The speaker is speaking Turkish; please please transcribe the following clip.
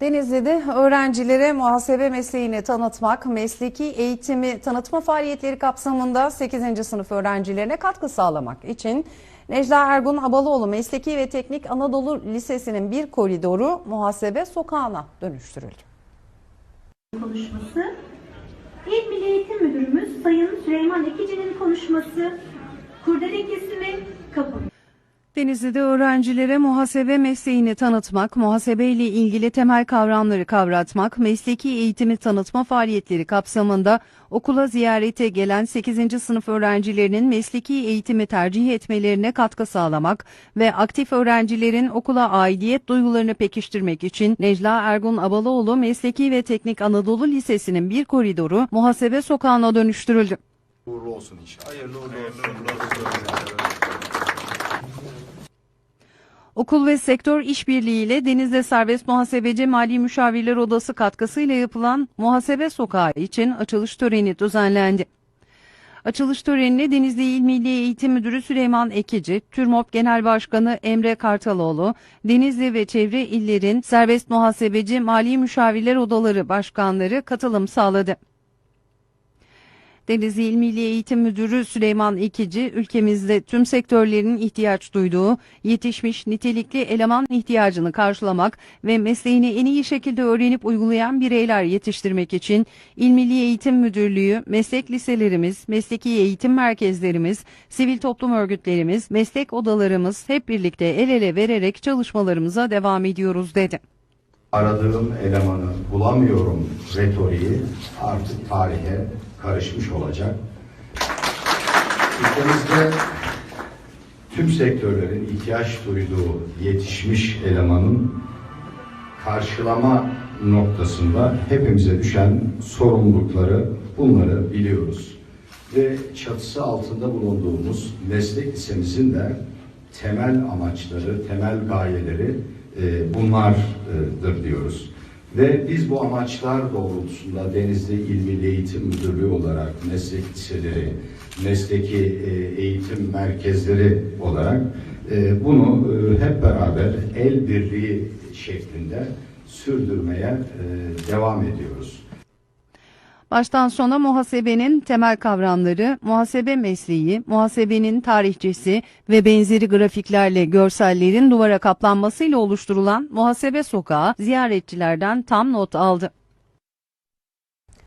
Denizli'de öğrencilere muhasebe mesleğini tanıtmak, mesleki eğitimi tanıtma faaliyetleri kapsamında 8. sınıf öğrencilerine katkı sağlamak için Necla Ergun Abalıoğlu Mesleki ve Teknik Anadolu Lisesi'nin bir koridoru muhasebe sokağına dönüştürüldü. konuşması. İl Milli Eğitim Müdürümüz Sayın Süleyman Ekici'nin konuşması. Kurdele kesimi kapı. Denizli'de öğrencilere muhasebe mesleğini tanıtmak, muhasebe ile ilgili temel kavramları kavratmak, mesleki eğitimi tanıtma faaliyetleri kapsamında okula ziyarete gelen 8. sınıf öğrencilerinin mesleki eğitimi tercih etmelerine katkı sağlamak ve aktif öğrencilerin okula aidiyet duygularını pekiştirmek için Necla Ergun Abalıoğlu Mesleki ve Teknik Anadolu Lisesi'nin bir koridoru muhasebe sokağına dönüştürüldü. Uğurlu olsun inşallah. Hayırlı uğurlu Okul ve sektör işbirliğiyle Denizli Serbest Muhasebeci Mali Müşavirler Odası katkısıyla yapılan Muhasebe Sokağı için açılış töreni düzenlendi. Açılış törenine Denizli İl Milli Eğitim Müdürü Süleyman Ekici, TÜRMOP Genel Başkanı Emre Kartaloğlu, Denizli ve çevre illerin serbest muhasebeci mali müşavirler odaları başkanları katılım sağladı. Denizli İl Milli Eğitim Müdürü Süleyman İkici, ülkemizde tüm sektörlerin ihtiyaç duyduğu yetişmiş nitelikli eleman ihtiyacını karşılamak ve mesleğini en iyi şekilde öğrenip uygulayan bireyler yetiştirmek için İl Milli Eğitim Müdürlüğü, meslek liselerimiz, mesleki eğitim merkezlerimiz, sivil toplum örgütlerimiz, meslek odalarımız hep birlikte el ele vererek çalışmalarımıza devam ediyoruz dedi. Aradığım elemanı bulamıyorum retoriği artık tarihe karışmış olacak. Ülkemizde tüm sektörlerin ihtiyaç duyduğu yetişmiş elemanın karşılama noktasında hepimize düşen sorumlulukları bunları biliyoruz. Ve çatısı altında bulunduğumuz meslek lisemizin de temel amaçları, temel gayeleri e, bunlardır diyoruz. Ve biz bu amaçlar doğrultusunda Denizli İl Milli Eğitim Müdürlüğü olarak meslek liseleri, mesleki e, eğitim merkezleri olarak e, bunu e, hep beraber el birliği şeklinde sürdürmeye devam ediyoruz. Baştan sona muhasebenin temel kavramları, muhasebe mesleği, muhasebenin tarihçesi ve benzeri grafiklerle görsellerin duvara kaplanmasıyla oluşturulan muhasebe sokağı ziyaretçilerden tam not aldı.